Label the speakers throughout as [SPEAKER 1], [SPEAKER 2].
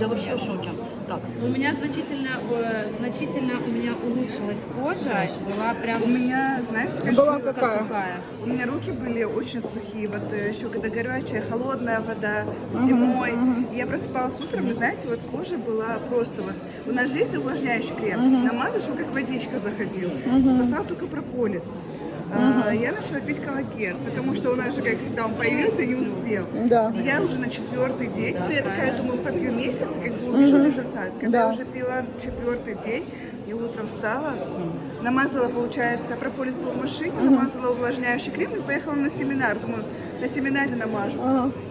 [SPEAKER 1] Я вообще в шоке. Так.
[SPEAKER 2] У меня значительно, э, значительно у меня улучшилась кожа, была прям
[SPEAKER 3] У меня, знаете, как
[SPEAKER 4] Была какая?
[SPEAKER 2] сухая.
[SPEAKER 3] У меня руки были очень сухие, вот э, еще когда горячая, холодная вода зимой. Я просыпалась утром, и знаете, вот кожа была просто вот. У нас же есть увлажняющий крем, намажешь, он как водичка заходил. Спасал только прополис. А, я начала пить коллаген, потому что у нас же, как всегда, он появился и не успел.
[SPEAKER 4] Да.
[SPEAKER 3] И я уже на четвертый день, ну, я такая думаю, попью месяц, как бы увижу результат. Когда
[SPEAKER 4] Да.
[SPEAKER 3] я уже пила четвертый день, я утром встала, намазала, получается, прополис был в машине, намазала увлажняющий крем и поехала на семинар. Думаю, на семинаре намажу.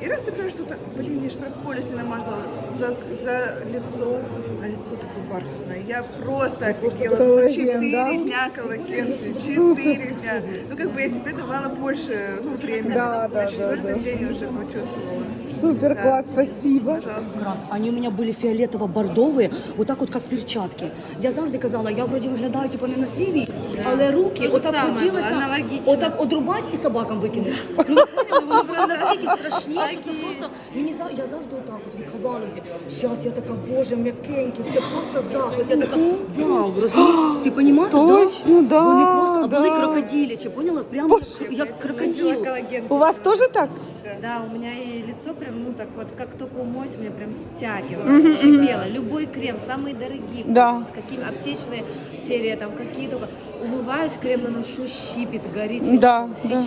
[SPEAKER 3] И раз такое что-то, блин, я же прополис не намазала за, за лицо, а лицо такое бархатное. Я просто офигела.
[SPEAKER 4] коллаген,
[SPEAKER 3] Четыре
[SPEAKER 4] да?
[SPEAKER 3] дня коллаген, четыре дня. Ну, как бы я себе давала больше ну, времени.
[SPEAKER 4] Да, да,
[SPEAKER 3] на четвертый
[SPEAKER 4] да, да.
[SPEAKER 3] день уже почувствовала.
[SPEAKER 4] Супер
[SPEAKER 3] Да.
[SPEAKER 4] класс, спасибо.
[SPEAKER 1] Раз. Они у меня были фіолетово-бордові, отак от як перчатки. Я завжди казала, я вроді виглядаю типу не на свій вік, але руки
[SPEAKER 2] То же
[SPEAKER 1] отак
[SPEAKER 2] саме,
[SPEAKER 1] хотілося,
[SPEAKER 2] аналогічно.
[SPEAKER 1] отак одрубати і собакам викинути. Ну, ви поняли, воно було настільки страшні, що це просто, мені за- я завжди отак от від хабалозі. Зараз я така, боже, м'якенький, це просто захват. Я така, вау, розумієш? Ти розумієш,
[SPEAKER 4] Точно, да,
[SPEAKER 1] Вони просто, а були
[SPEAKER 4] да.
[SPEAKER 1] крокодилі, чи поняла? Прямо як крокодил.
[SPEAKER 2] коллаген.
[SPEAKER 4] У вас тоже так?
[SPEAKER 2] Да, у меня и лицо прям, ну так вот, как только умоюсь, у меня прям стягивало, щипело. Любой крем, самые дорогие,
[SPEAKER 4] Да.
[SPEAKER 2] с какими аптечные серии, там какие только. Умываюсь, крем наношу, щипит, горит лицо.
[SPEAKER 4] Да, да.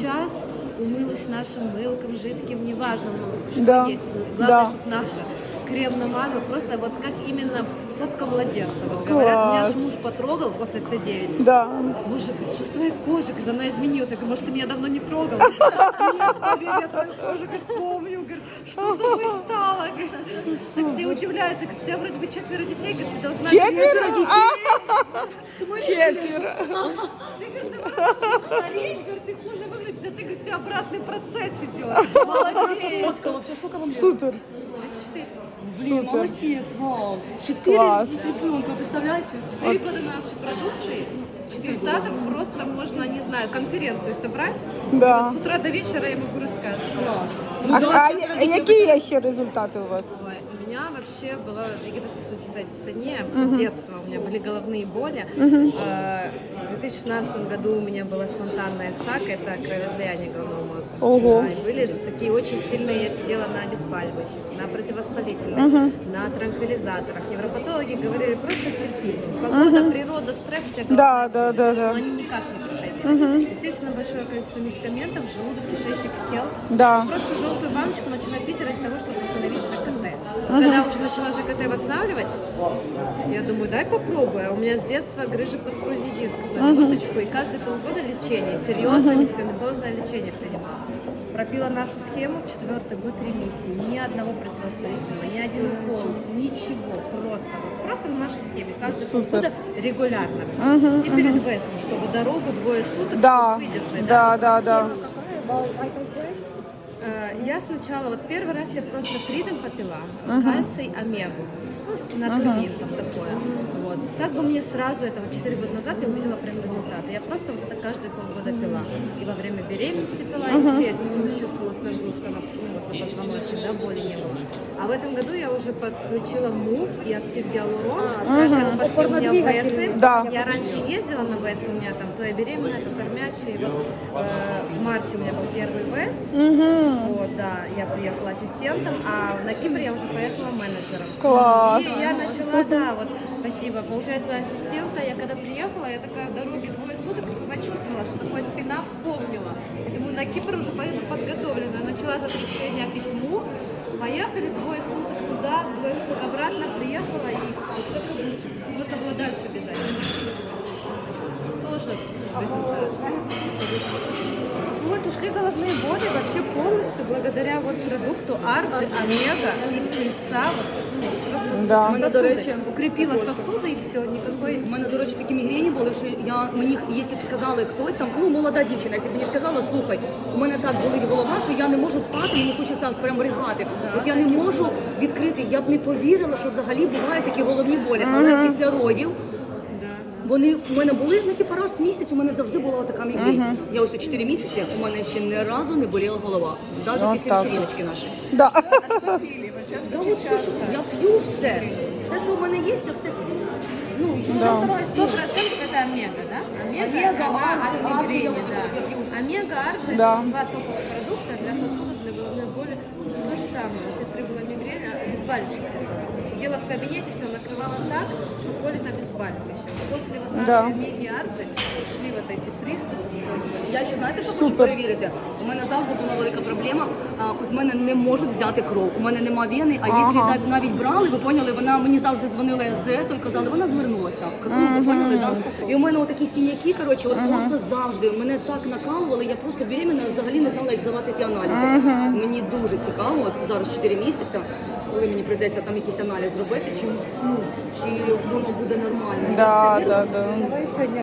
[SPEAKER 2] Умылась нашим мылком, жидким, неважно, ну, что
[SPEAKER 4] Да,
[SPEAKER 2] есть. Главное,
[SPEAKER 4] да.
[SPEAKER 2] чтобы наше. Крем намазал, просто вот как именно попка младенца. Вот говорят, меня
[SPEAKER 4] Класс.
[SPEAKER 2] аж муж потрогал после С9.
[SPEAKER 4] Да.
[SPEAKER 2] Говорит, что с твоей кожей? Говорит, она изменилась. Я говорю, может, ты меня давно не трогала? Нет, я твою кожу, говорит, помню. Говорит, что с тобой стало? Так все удивляются. Говорит, у тебя вроде бы четверо детей. Говорит, ты должна...
[SPEAKER 4] Четверо?
[SPEAKER 2] детей.
[SPEAKER 4] Четверо.
[SPEAKER 2] Ты, говорит, должна стареть. Говорит, ты хуже выглядишь. А ты, говорит, у тебя обратный процесс идет. Молодец.
[SPEAKER 1] Фотка, вообще сколько вам лет?
[SPEAKER 4] Супер.
[SPEAKER 2] 34.
[SPEAKER 1] Блин,
[SPEAKER 4] Супер.
[SPEAKER 1] молодец, вау. Четыре
[SPEAKER 4] Класс.
[SPEAKER 1] ребенка, представляете?
[SPEAKER 2] Четыре года нашей продукции. Результатов просто можно, не знаю, конференцию собрать.
[SPEAKER 4] Да.
[SPEAKER 2] Вот с утра до вечера я могу рассказать.
[SPEAKER 1] Клас.
[SPEAKER 4] А,
[SPEAKER 1] Ну,
[SPEAKER 4] а,
[SPEAKER 1] четверо
[SPEAKER 4] а
[SPEAKER 1] дітей,
[SPEAKER 4] які є ще результати у вас?
[SPEAKER 2] Ой, у меня вообще была вегетососудистая дистония с детства. У меня были головные боли. Э, В 2016 году у меня была спонтанная САК, это кровоизлияние головного мозга.
[SPEAKER 4] Ого.
[SPEAKER 2] И были такие очень сильные, я сидела на обезболивающих, на противовоспалительных, на транквилизаторах. Невропатологи говорили, просто терпи. Погода, природа, стресс у тебя
[SPEAKER 4] Да, да, да, да.
[SPEAKER 2] они никак не проходили. Естественно, большое количество медикаментов, желудок, кишечник сел.
[SPEAKER 4] Да.
[SPEAKER 2] Просто желтую баночку начала пить ради того, чтобы восстановить ЖКТ. Когда уже начала ЖКТ восстанавливать, я думаю, дай попробую. А у меня с детства грыжа протрузии дисков на минуточку. И каждые полгода лечение, серьезное медикаментозное лечение принимала. Пропила нашу схему, четвертый год ремиссии. Ни одного противовоспалительного, ни один укол, ничего. Просто, вот, просто на нашей схеме. Каждые полгода регулярно. И перед весом, чтобы дорогу двое суток
[SPEAKER 4] Да,
[SPEAKER 2] выдержать.
[SPEAKER 4] да, да, да.
[SPEAKER 2] Э, Я сначала, вот первый раз я просто фридом попила, кальций, омегу. Ну, с натурмин там такое. Вот. Как бы мне сразу, это вот 4 года назад я увидела прям результаты. Я просто вот это каждые полгода пила. И во время беременности пила, и вообще не чувствовалась нагрузка на, ну, позвоночник, да, боли не было. А в этом году я уже подключила МУВ и актив гиалурон, так как пошли у меня весы.
[SPEAKER 4] Да.
[SPEAKER 2] Я раньше ездила на ВЭС, у меня там то я беременная, то кормящая. И вот э, в марте у меня был первый ВЭС. Вот, да, я приехала ассистентом, а на Кипр я уже поехала менеджером.
[SPEAKER 4] Класс.
[SPEAKER 2] И я начала, да, вот, спасибо. Получается, ассистента, я когда приехала, я такая в дороге двое суток почувствовала, что такое спина вспомнила. И думаю, на Кипр уже поеду подготовленная. Начала за следующие дня пить мув. Поехали двое суток туда, двое суток обратно, приехала и как огурчик. Можно было дальше бежать. Тоже результат. Ну вот ушли головные боли вообще полностью благодаря вот продукту Арчи, Омега и пыльца. Вот, ну,
[SPEAKER 4] Да.
[SPEAKER 2] У
[SPEAKER 1] Мене, до речі,
[SPEAKER 2] укрепила сосуди і все, ніякої.
[SPEAKER 1] У мене, до речі, такі мігрені були, що я мені, якщо б сказали хтось там, ну молода дівчина, якщо б мені сказала, слухай, у мене так болить голова, що я не можу встати, мені хочеться прям ригати. От я не можу відкрити. Я б не повірила, що взагалі бувають такі головні болі. Але після родів Вони у мене були, ну типу раз в місяць у мене завжди була така мігрень. Я ось у 4 місяці, у мене ще ні разу не боліла голова. Навіть
[SPEAKER 4] Ось
[SPEAKER 1] після
[SPEAKER 4] так.
[SPEAKER 1] вечериночки нашої.
[SPEAKER 4] Да.
[SPEAKER 3] Что пили? Вот сейчас
[SPEAKER 1] Да
[SPEAKER 3] очень
[SPEAKER 1] от все,
[SPEAKER 3] часто.
[SPEAKER 1] що я п'ю все. Все, що у мене є, я все п'ю. Ну,
[SPEAKER 4] Да.
[SPEAKER 1] я стараюсь
[SPEAKER 2] Сто процентов это омега, да? Омега,
[SPEAKER 1] Омега,
[SPEAKER 2] она
[SPEAKER 1] аржи,
[SPEAKER 2] от
[SPEAKER 1] аржи, я
[SPEAKER 2] мигрени,
[SPEAKER 1] вот
[SPEAKER 2] да.
[SPEAKER 1] это вот я пью.
[SPEAKER 2] Омега, аржи,
[SPEAKER 4] Да.
[SPEAKER 2] это два топовых продукта для сосудов, для головной боли. То же самое. У сестры была мигрень, а, обезболивающаяся. Сидела в кабинете, все накрывала так, что колет обезболивающее. После приступы. просто.
[SPEAKER 1] Я ще знаєте, що хочу
[SPEAKER 4] Супер.
[SPEAKER 1] перевірити? У мене завжди була велика проблема. А, з мене не можуть взяти кров. У мене нема вени. А якщо
[SPEAKER 4] Ага.
[SPEAKER 1] нав- навіть брали, ви поняли, вона мені завжди дзвонила з ето і казали, вона звернулася. Ну, ви поняли, да? І у мене отакі сіняки, коротше, от просто завжди мене так накалували. Я просто беременна взагалі не знала, як здавати ті аналізи. Мені дуже цікаво, от зараз 4 місяці, коли мені прийдеться там якийсь аналіз зробити, чи ну чи воно буде нормально. Я
[SPEAKER 4] Да,
[SPEAKER 1] це вірю.
[SPEAKER 4] да, да.
[SPEAKER 2] Давай сегодня